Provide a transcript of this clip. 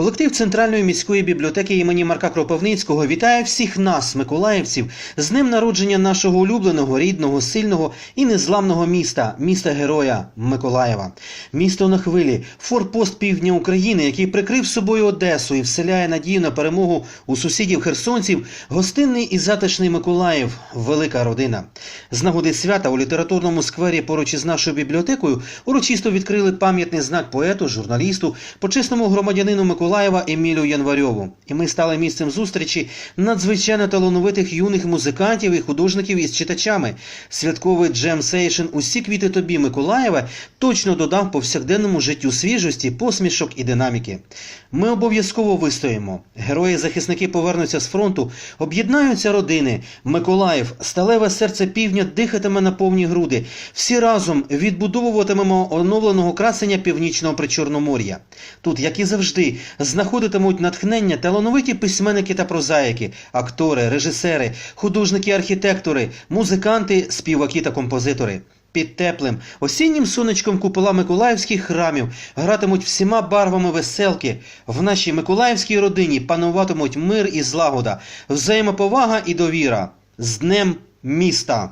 Колектив Центральної міської бібліотеки імені Марка Кропивницького вітає всіх нас, миколаївців, з днем народження нашого улюбленого, рідного, сильного і незламного міста, міста героя Миколаєва. Місто на хвилі, форпост півдня України, який прикрив собою Одесу і вселяє надію на перемогу у сусідів херсонців, гостинний і затишний Миколаїв, велика родина. З нагоди свята у літературному сквері поруч із нашою бібліотекою урочисто відкрили пам'ятний знак поету, журналісту, почесному громадянину Миколаєва Емілю Январьову. І ми стали місцем зустрічі надзвичайно талановитих юних музикантів і художників із читачами. Святковий джем сейшн Усі квіти тобі Миколаєва точно додав повсякденному життю свіжості, посмішок і динаміки. Ми обов'язково вистоїмо. Герої-захисники повернуться з фронту, об'єднаються родини. Миколаїв, сталеве серце півдня дихатиме на повні груди. Всі разом відбудовуватимемо оновленого красення північного причорномор'я. Тут, як і завжди, знаходитимуть натхнення талановиті письменники та прозаїки, актори, режисери, художники-архітектори, музиканти, співаки та композитори. Під теплим осіннім сонечком купола миколаївських храмів гратимуть всіма барвами веселки. В нашій миколаївській родині пануватимуть мир і злагода, взаємоповага і довіра. З днем міста!